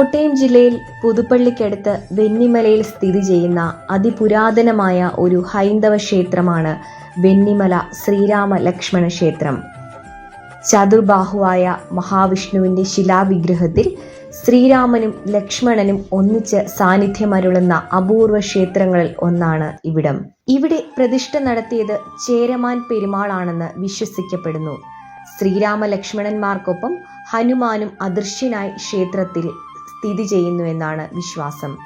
കോട്ടയം ജില്ലയിൽ പുതുപ്പള്ളിക്കടുത്ത് വെന്നിമലയിൽ സ്ഥിതി ചെയ്യുന്ന അതിപുരാതനമായ ഒരു ഹൈന്ദവ ക്ഷേത്രമാണ് വെന്നിമല ശ്രീരാമ ലക്ഷ്മണ ക്ഷേത്രം. ചതുർബാഹുവായ മഹാവിഷ്ണുവിന്റെ ശിലാവിഗ്രഹത്തിൽ ശ്രീരാമനും ലക്ഷ്മണനും ഒന്നിച്ച് സാന്നിധ്യമരുളുന്ന അപൂർവ ക്ഷേത്രങ്ങളിൽ ഒന്നാണ് ഇവിടം. ഇവിടെ പ്രതിഷ്ഠ നടത്തിയത് ചേരമാൻ പെരുമാളാണെന്ന് വിശ്വസിക്കപ്പെടുന്നു. ശ്രീരാമ ലക്ഷ്മണന്മാർക്കൊപ്പം ഹനുമാനും അദൃശ്യനായി ക്ഷേത്രത്തിൽ സ്ഥിതി ചെയ്യുന്നുവെന്നാണ് വിശ്വാസം.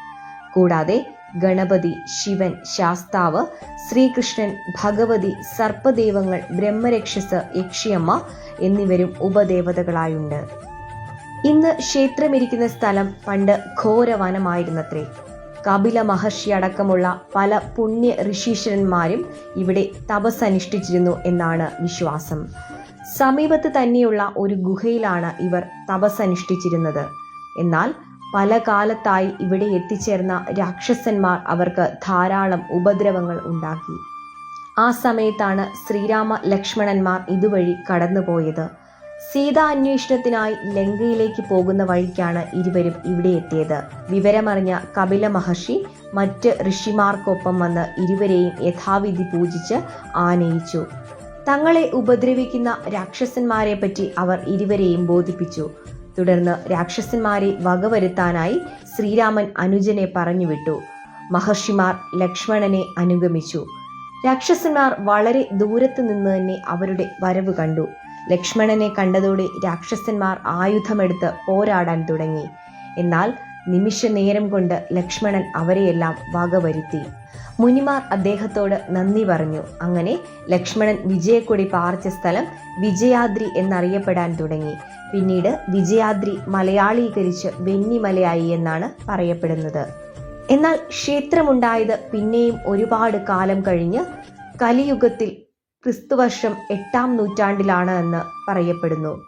കൂടാതെ ഗണപതി ശിവൻ ശാസ്താവ് ശ്രീകൃഷ്ണൻ ഭഗവതി സർപ്പദൈവങ്ങൾ ബ്രഹ്മരക്ഷസ് യക്ഷിയമ്മ എന്നിവരും ഉപദേവതകളായുണ്ട്. ഇന്ന് ക്ഷേത്രമിരിക്കുന്ന സ്ഥലം പണ്ട് ഘോരവനമായിരുന്നത്രേ. കപില മഹർഷി അടക്കമുള്ള പല പുണ്യ ഋഷീശ്വരന്മാരും ഇവിടെ തപസ്സനുഷ്ഠിച്ചിരുന്നു എന്നാണ് വിശ്വാസം. സമീപത്ത് തന്നെയുള്ള ഒരു ഗുഹയിലാണ് ഇവർ തപസ്സനുഷ്ഠിച്ചിരുന്നത്. എന്നാൽ പല കാലത്തായി ഇവിടെ എത്തിച്ചേർന്ന രാക്ഷസന്മാർ അവർക്ക് ധാരാളം ഉപദ്രവങ്ങൾ ഉണ്ടാക്കി. ആ സമയത്താണ് ശ്രീരാമ ലക്ഷ്മണന്മാർ ഇതുവഴി കടന്നുപോയത്. സീതാ അന്വേഷണത്തിനായി ലങ്കയിലേക്ക് പോകുന്ന വഴിക്കാണ് ഇരുവരും ഇവിടെ എത്തിയത്. വിവരമറിഞ്ഞ കപില മഹർഷി മറ്റ് ഋഷിമാർക്കൊപ്പം വന്ന് ഇരുവരെയും യഥാവിധി പൂജിച്ച് ആനയിച്ചു. തങ്ങളെ ഉപദ്രവിക്കുന്ന രാക്ഷസന്മാരെ പറ്റി അവർ ഇരുവരെയും ബോധിപ്പിച്ചു. തുടർന്ന് രാക്ഷസന്മാരെ വകവരുത്താനായി ശ്രീരാമൻ അനുജനെ പറഞ്ഞുവിട്ടു. മഹർഷിമാർ ലക്ഷ്മണനെ അനുഗമിച്ചു. രാക്ഷസന്മാർ വളരെ ദൂരത്ത് നിന്ന് തന്നെ അവരുടെ വരവ് കണ്ടു. ലക്ഷ്മണനെ കണ്ടതോടെ രാക്ഷസന്മാർ ആയുധമെടുത്ത് പോരാടാൻ തുടങ്ങി. എന്നാൽ നിമിഷ നേരം കൊണ്ട് ലക്ഷ്മണൻ അവരെയെല്ലാം വകവരുത്തി. മുനിമാർ അദ്ദേഹത്തോട് നന്ദി പറഞ്ഞു. അങ്ങനെ ലക്ഷ്മണൻ വിജയക്കൊടി പാർച്ച സ്ഥലം വിജയാദ്രി എന്നറിയപ്പെടാൻ തുടങ്ങി. പിന്നീട് വിജയാദ്രി മലയാളീകരിച്ച് വെന്നിമലയായി എന്നാണ് പറയപ്പെടുന്നത്. എന്നാൽ ക്ഷേത്രമുണ്ടായത് പിന്നെയും ഒരുപാട് കാലം കഴിഞ്ഞ് കലിയുഗത്തിൽ ക്രിസ്തുവർഷം എട്ടാം നൂറ്റാണ്ടിലാണ് എന്ന് പറയപ്പെടുന്നു.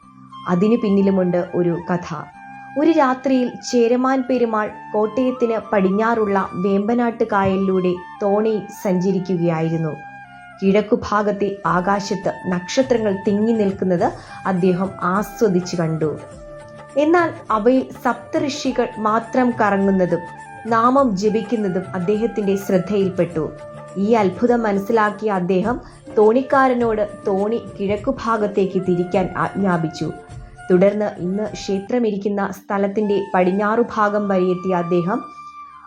അതിനു പിന്നിലുമുണ്ട് ഒരു കഥ. ഒരു രാത്രിയിൽ ചേരമാൻ പെരുമാൾ കോട്ടയത്തിന് പടിഞ്ഞാറുള്ള വേമ്പനാട്ട് കായലിലൂടെ തോണി സഞ്ചരിക്കുകയായിരുന്നു. കിഴക്കുഭാഗത്തെ ആകാശത്ത് നക്ഷത്രങ്ങൾ തിങ്ങി നിൽക്കുന്നത് അദ്ദേഹം ആസ്വദിച്ചു കണ്ടു. എന്നാൽ അവയിൽ സപ്തഋഷികൾ മാത്രം കറങ്ങുന്നതും നാമം ജപിക്കുന്നതും അദ്ദേഹത്തിന്റെ ശ്രദ്ധയിൽപ്പെട്ടു. ഈ അത്ഭുതം മനസ്സിലാക്കിയ അദ്ദേഹം തോണിക്കാരനോട് തോണി കിഴക്കുഭാഗത്തേക്ക് തിരിക്കാൻ ആജ്ഞാപിച്ചു. തുടർന്ന് ഇന്ന് ക്ഷേത്രമിരിക്കുന്ന സ്ഥലത്തിന്റെ പടിഞ്ഞാറു ഭാഗം വരെ എത്തിയ അദ്ദേഹം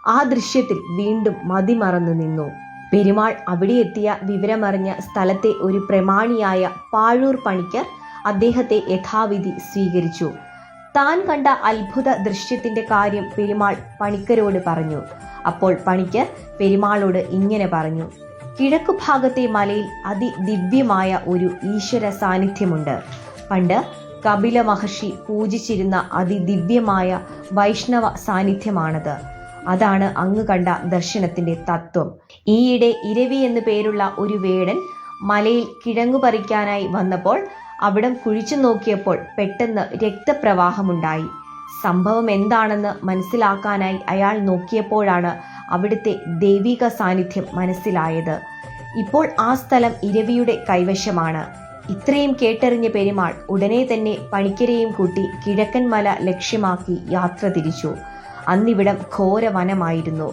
ആ ദൃശ്യത്തിൽ വീണ്ടും മതിമറന്നു നിന്നു. പെരുമാൾ അവിടെ എത്തിയ വിവരമറിഞ്ഞ സ്ഥലത്തെ ഒരു പ്രമാണിയായ പാഴൂർ പണിക്കർ അദ്ദേഹത്തെ യഥാവിധി സ്വീകരിച്ചു. താൻ കണ്ട അത്ഭുത ദൃശ്യത്തിന്റെ കാര്യം പെരുമാൾ പണിക്കരോട് പറഞ്ഞു. അപ്പോൾ പണിക്കർ പെരുമാളോട് ഇങ്ങനെ പറഞ്ഞു. കിഴക്കു ഭാഗത്തെ മലയിൽ അതിദിവ്യമായ ഒരു ഈശ്വര സാന്നിധ്യമുണ്ട്. പണ്ട് കപില മഹർഷി പൂജിച്ചിരുന്ന അതിദിവ്യമായ വൈഷ്ണവ സാന്നിധ്യമാണത്. അതാണ് അങ്ങ് കണ്ട ദർശനത്തിന്റെ തത്വം. ഈയിടെ ഇരവി എന്നു പേരുള്ള ഒരു വേടൻ മലയിൽ കിഴങ്ങു പറിക്കാനായി വന്നപ്പോൾ അവിടം കുഴിച്ചു നോക്കിയപ്പോൾ പെട്ടെന്ന് രക്തപ്രവാഹമുണ്ടായി. സംഭവം എന്താണെന്ന് മനസ്സിലാക്കാനായി അയാൾ നോക്കിയപ്പോഴാണ് അവിടുത്തെ ദൈവിക സാന്നിധ്യം മനസ്സിലായത്. ഇപ്പോൾ ആ സ്ഥലം ഇരവിയുടെ കൈവശമാണ്. ഇത്രയും കേട്ടറിഞ്ഞ പെരുമാൾ ഉടനെ തന്നെ പണിക്കരെയും കൂട്ടി കിഴക്കൻ മല ലക്ഷ്യമാക്കി യാത്ര തിരിച്ചു. അന്നിവിടം ഘോര വനമായിരുന്നു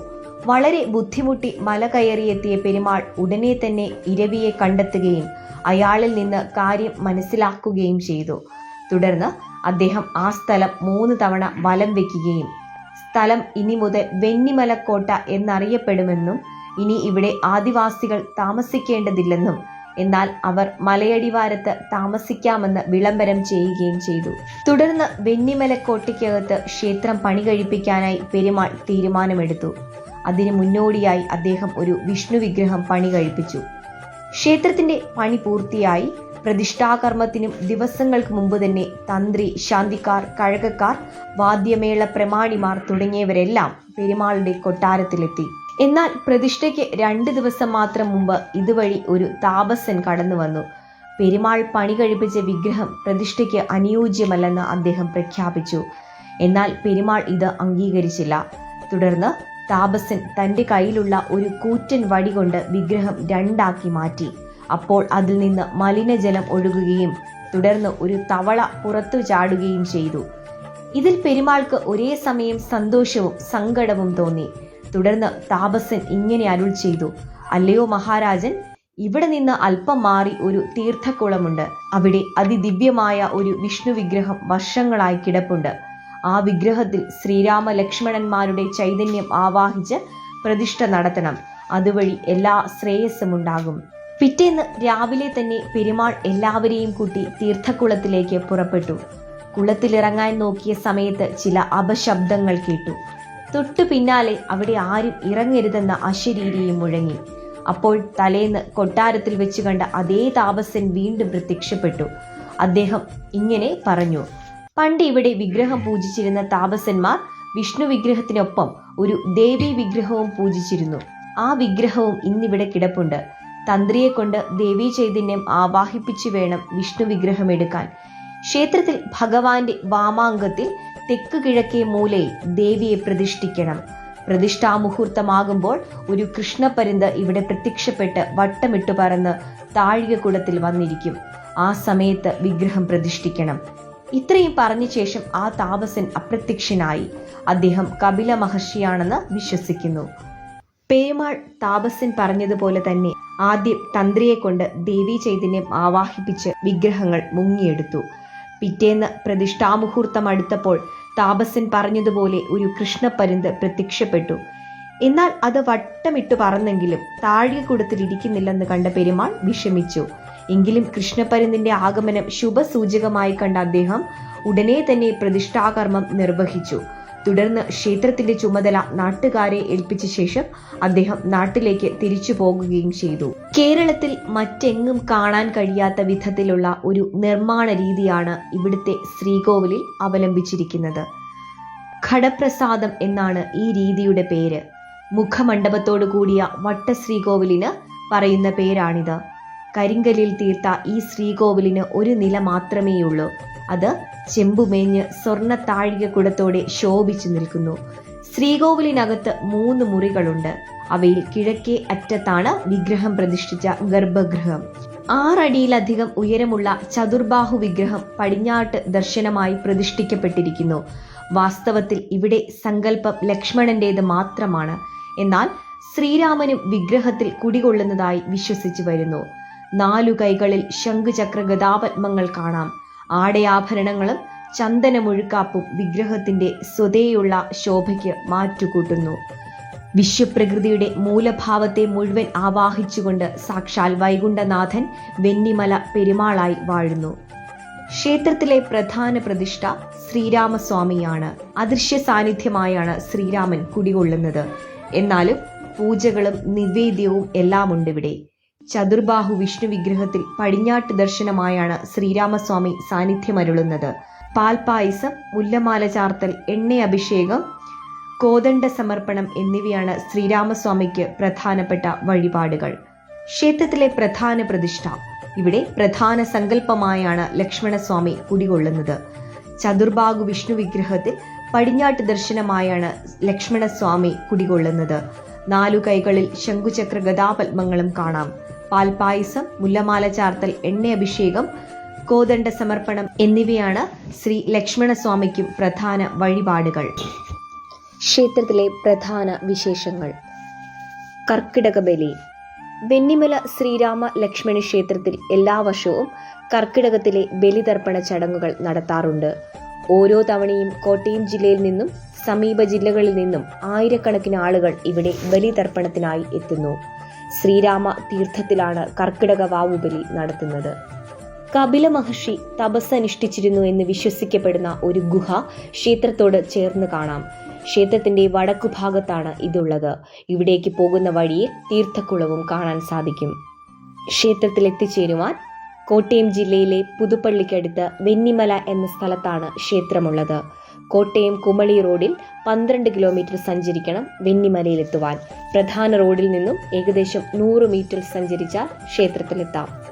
വളരെ ബുദ്ധിമുട്ടി മല കയറിയെത്തിയ പെരുമാൾ ഉടനെ തന്നെ ഇരവിയെ കണ്ടെത്തുകയും അയാളിൽ നിന്ന് കാര്യം മനസ്സിലാക്കുകയും ചെയ്തു. തുടർന്ന് അദ്ദേഹം ആ സ്ഥലം മൂന്ന് തവണ വലം വെക്കുകയും സ്ഥലം ഇനി മുതൽ വെന്നിമലക്കോട്ട എന്നറിയപ്പെടുമെന്നും ഇനി ഇവിടെ ആദിവാസികൾ താമസിക്കേണ്ടതില്ലെന്നും എന്നാൽ അവർ മലയടിവാരത്ത് താമസിക്കാമെന്ന് വിളംബരം ചെയ്യുകയും ചെയ്തു. തുടർന്ന് വെന്നിമലക്കോട്ടയ്ക്കകത്ത് ക്ഷേത്രം പണി കഴിപ്പിക്കാനായി പെരുമാൾ തീരുമാനമെടുത്തു. അതിനു മുന്നോടിയായി അദ്ദേഹം ഒരു വിഷ്ണു വിഗ്രഹം പണി കഴിപ്പിച്ചു. ക്ഷേത്രത്തിന്റെ പണി പൂർത്തിയായി പ്രതിഷ്ഠാകർമ്മത്തിനും ദിവസങ്ങൾക്ക് മുമ്പ് തന്നെ തന്ത്രി ശാന്തിക്കാർ കഴകക്കാർ വാദ്യമേള പ്രമാണിമാർ തുടങ്ങിയവരെല്ലാം പെരുമാളുടെ കൊട്ടാരത്തിലെത്തി. എന്നാൽ പ്രതിഷ്ഠയ്ക്ക് രണ്ട് ദിവസം മാത്രം മുമ്പ് ഇതുവഴി ഒരു താപസൻ കടന്നു വന്നു. പെരുമാൾ പണി കഴിപ്പിച്ച വിഗ്രഹം പ്രതിഷ്ഠയ്ക്ക് അനുയോജ്യമല്ലെന്ന് അദ്ദേഹം പ്രഖ്യാപിച്ചു. എന്നാൽ പെരുമാൾ ഇത് അംഗീകരിച്ചില്ല. തുടർന്ന് താപസൻ തന്റെ കയ്യിലുള്ള ഒരു കൂറ്റൻ വടി കൊണ്ട് വിഗ്രഹം രണ്ടാക്കി മാറ്റി. അപ്പോൾ അതിൽ നിന്ന് മലിനജലം ഒഴുകുകയും തുടർന്ന് ഒരു തവള പുറത്തു ചാടുകയും ചെയ്തു. ഇതിൽ പെരുമാൾക്ക് ഒരേ സമയം സന്തോഷവും സങ്കടവും തോന്നി. തുടർന്ന് താപസൻ ഇങ്ങനെ അരുൾ ചെയ്തു. അല്ലയോ മഹാരാജൻ ഇവിടെ നിന്ന് അല്പം മാറി ഒരു തീർത്ഥക്കുളമുണ്ട്. അവിടെ അതിദിവ്യമായ ഒരു വിഷ്ണു വിഗ്രഹം വർഷങ്ങളായി കിടപ്പുണ്ട്. ആ വിഗ്രഹത്തിൽ ശ്രീരാമ ലക്ഷ്മണന്മാരുടെ ചൈതന്യം ആവാഹിച്ച് പ്രതിഷ്ഠ നടത്തണം. അതുവഴി എല്ലാ ശ്രേയസ്സും ഉണ്ടാകും. പിറ്റേന്ന് രാവിലെ തന്നെ പെരുമാൾ എല്ലാവരെയും കൂട്ടി തീർത്ഥക്കുളത്തിലേക്ക് പുറപ്പെട്ടു. കുളത്തിലിറങ്ങാൻ നോക്കിയ സമയത്ത് ചില അപശബ്ദങ്ങൾ കേട്ടു. തൊട്ടു പിന്നാലെ അവിടെ ആരും ഇറങ്ങരുതെന്ന അശരീരിയും മുഴങ്ങി. അപ്പോൾ തലേന്ന് കൊട്ടാരത്തിൽ വെച്ച് കണ്ട അതേ താപസൻ വീണ്ടും പ്രത്യക്ഷപ്പെട്ടു. അദ്ദേഹം ഇങ്ങനെ പറഞ്ഞു പണ്ട് ഇവിടെ വിഗ്രഹം പൂജിച്ചിരുന്ന താപസന്മാർ വിഷ്ണു വിഗ്രഹത്തിനൊപ്പം ഒരു ദേവീ വിഗ്രഹവും പൂജിച്ചിരുന്നു. ആ വിഗ്രഹവും ഇന്നിവിടെ കിടപ്പുണ്ട്. തന്ത്രിയെ കൊണ്ട് ദേവീ ചൈതന്യം ആവാഹിപ്പിച്ചു വേണം വിഷ്ണു വിഗ്രഹം എടുക്കാൻ. ക്ഷേത്രത്തിൽ ഭഗവാന്റെ വാമാങ്കത്തിൽ തെക്ക് കിഴക്കേ മൂലയിൽ ദേവിയെ പ്രതിഷ്ഠിക്കണം. പ്രതിഷ്ഠാമുഹൂർത്തമാകുമ്പോൾ ഒരു കൃഷ്ണപരിന്ത് ഇവിടെ പ്രത്യക്ഷപ്പെട്ട് വട്ടമിട്ടു പറന്ന് താഴികക്കുടത്തിൽ വന്നിരിക്കും. ആ സമയത്ത് വിഗ്രഹം പ്രതിഷ്ഠിക്കണം. ഇത്രയും പറഞ്ഞ ശേഷം ആ താപസൻ അപ്രത്യക്ഷനായി. അദ്ദേഹം കപില മഹർഷിയാണെന്ന് വിശ്വസിക്കുന്നു. പേമാൾ താപസൻ പറഞ്ഞതുപോലെ തന്നെ ആദ്യം തന്ത്രിയെ കൊണ്ട് ദേവി ചൈതന്യം ആവാഹിപ്പിച്ച് വിഗ്രഹങ്ങൾ മുങ്ങിയെടുത്തു. പിറ്റേന്ന് പ്രതിഷ്ഠാമുഹൂർത്തം അടുത്തപ്പോൾ താപസൻ പറഞ്ഞതുപോലെ ഒരു കൃഷ്ണപ്പരുന്ത് പ്രത്യക്ഷപ്പെട്ടു. എന്നാൽ അത് വട്ടമിട്ട് പറന്നെങ്കിലും താഴികക്കുടത്തിൽ ഇരിക്കുന്നില്ലെന്ന് കണ്ട പെരുമാൾ വിഷമിച്ചു. എങ്കിലും കൃഷ്ണപ്പരുന്തിന്റെ ആഗമനം ശുഭസൂചകമായി കണ്ട അദ്ദേഹം ഉടനെ തന്നെ പ്രതിഷ്ഠാകർമ്മം നിർവഹിച്ചു. തുടർന്ന് ക്ഷേത്രത്തിന്റെ ചുമതല നാട്ടുകാരെ ഏൽപ്പിച്ച ശേഷം അദ്ദേഹം നാട്ടിലേക്ക് തിരിച്ചു പോകുകയും ചെയ്തു. കേരളത്തിൽ മറ്റെങ്ങും കാണാൻ കഴിയാത്ത വിധത്തിലുള്ള ഒരു നിർമ്മാണ രീതിയാണ് ഇവിടുത്തെ ശ്രീകോവിലിൽ അവലംബിച്ചിരിക്കുന്നത്. ഘടപ്രസാദം എന്നാണ് ഈ രീതിയുടെ പേര്. മുഖമണ്ഡപത്തോടു കൂടിയ വട്ട വട്ടശ്രീകോവിലിന് പറയുന്ന പേരാണിത്. കരിങ്കലിൽ തീർത്ത ഈ ശ്രീകോവിലിന് ഒരു നില മാത്രമേയുള്ളൂ. അത് ചെമ്പുമേഞ്ഞ് സ്വർണ താഴികക്കുടത്തോടെ ശോഭിച്ചു നിൽക്കുന്നു. ശ്രീകോവിലിനകത്ത് മൂന്ന് മുറികളുണ്ട്. അവയിൽ കിഴക്കേ അറ്റത്താണ് വിഗ്രഹം പ്രതിഷ്ഠിച്ച ഗർഭഗൃഹം. ആറടിയിലധികം ഉയരമുള്ള ചതുർബാഹു വിഗ്രഹം പടിഞ്ഞാട്ട് ദർശനമായി പ്രതിഷ്ഠിക്കപ്പെട്ടിരിക്കുന്നു. വാസ്തവത്തിൽ ഇവിടെ സങ്കല്പം ലക്ഷ്മണന്റേത് മാത്രമാണ്. എന്നാൽ ശ്രീരാമനും വിഗ്രഹത്തിൽ കുടികൊള്ളുന്നതായി വിശ്വസിച്ചു വരുന്നു. നാലു കൈകളിൽ ശംഖുചക്ര ഗതാപത്മങ്ങൾ കാണാം. ആടയാഭരണങ്ങളും ചന്ദനമൊഴുക്കാപ്പും വിഗ്രഹത്തിന്റെ സ്വതേയുള്ള ശോഭയ്ക്ക് മാറ്റുകൂട്ടുന്നു. വിശ്വപ്രകൃതിയുടെ മൂലഭാവത്തെ മുഴുവൻ ആവാഹിച്ചുകൊണ്ട് സാക്ഷാൽ വൈകുണ്ഠനാഥൻ വെന്നിമല പെരുമാളായി വാഴുന്നു. ക്ഷേത്രത്തിലെ പ്രധാന പ്രതിഷ്ഠ ശ്രീരാമസ്വാമിയാണ്. അദൃശ്യ സാന്നിധ്യമായാണ് ശ്രീരാമൻ കുടികൊള്ളുന്നത്. എന്നാലും പൂജകളും നിവേദ്യവും എല്ലാം ഉണ്ട് ഇവിടെ ചതുർബാഹു വിഷ്ണു വിഗ്രഹത്തിൽ പടിഞ്ഞാട്ട് ദർശനമായാണ് ശ്രീരാമസ്വാമി സാന്നിധ്യമരുളുന്നത്. പാൽപായസം മുല്ലമാല ചാർത്തൽ എണ്ണ അഭിഷേകം കോദണ്ഡ സമർപ്പണം എന്നിവയാണ് ശ്രീരാമസ്വാമിക്ക് പ്രധാനപ്പെട്ട വഴിപാടുകൾ. ക്ഷേത്രത്തിലെ പ്രധാന പ്രതിഷ്ഠ. ഇവിടെ പ്രധാന സങ്കല്പമായാണ് ലക്ഷ്മണസ്വാമി കുടികൊള്ളുന്നത്. ചതുർബാഹു വിഷ്ണു വിഗ്രഹത്തിൽ പടിഞ്ഞാട്ട് ദർശനമായാണ് ലക്ഷ്മണസ്വാമി കുടികൊള്ളുന്നത്. നാലു കൈകളിൽ ശംഖുചക്ര ഗതാപത്മങ്ങളും കാണാം. പാൽപായസം മുല്ലമാല ചാർത്തൽ എണ്ണ അഭിഷേകം കോദണ്ഡ സമർപ്പണം എന്നിവയാണ് ശ്രീ ലക്ഷ്മണസ്വാമിക്കും പ്രധാന വഴിപാടുകൾ. ക്ഷേത്രത്തിലെ പ്രധാന വിശേഷങ്ങൾ. കർക്കിടക ബലി. വെന്നിമല ശ്രീരാമ ലക്ഷ്മണ ക്ഷേത്രത്തിൽ എല്ലാ വർഷവും കർക്കിടകത്തിലെ ബലിതർപ്പണ ചടങ്ങുകൾ നടത്താറുണ്ട്. ഓരോ തവണയും കോട്ടയം ജില്ലയിൽ നിന്നും സമീപ ജില്ലകളിൽ നിന്നും ആയിരക്കണക്കിന് ആളുകൾ ഇവിടെ ബലിതർപ്പണത്തിനായി എത്തുന്നു. ശ്രീരാമ തീർത്ഥത്തിലാണ് കർക്കിടക വാവുബലി നടത്തുന്നത്. കപില മഹർഷി തപസ് അനുഷ്ഠിച്ചിരുന്നു എന്ന് വിശ്വസിക്കപ്പെടുന്ന ഒരു ഗുഹ ക്ഷേത്രത്തോട് ചേർന്ന് കാണാം. ക്ഷേത്രത്തിന്റെ വടക്കു ഭാഗത്താണ് ഇതുള്ളത്. ഇവിടേക്ക് പോകുന്ന വഴിയിൽ തീർത്ഥക്കുളവും കാണാൻ സാധിക്കും. ക്ഷേത്രത്തിൽ എത്തിച്ചേരുവാൻ കോട്ടയം ജില്ലയിലെ പുതുപ്പള്ളിക്കടുത്ത് വെന്നിമല എന്ന സ്ഥലത്താണ് ക്ഷേത്രമുള്ളത്. കോട്ടയം കുമളി റോഡിൽ പന്ത്രണ്ട് കിലോമീറ്റർ സഞ്ചരിക്കണം വെന്നിമലയിലെത്തുവാൻ. പ്രധാന റോഡിൽ നിന്നും ഏകദേശം നൂറ് മീറ്റർ സഞ്ചരിച്ചാൽ ക്ഷേത്രത്തിലെത്താം.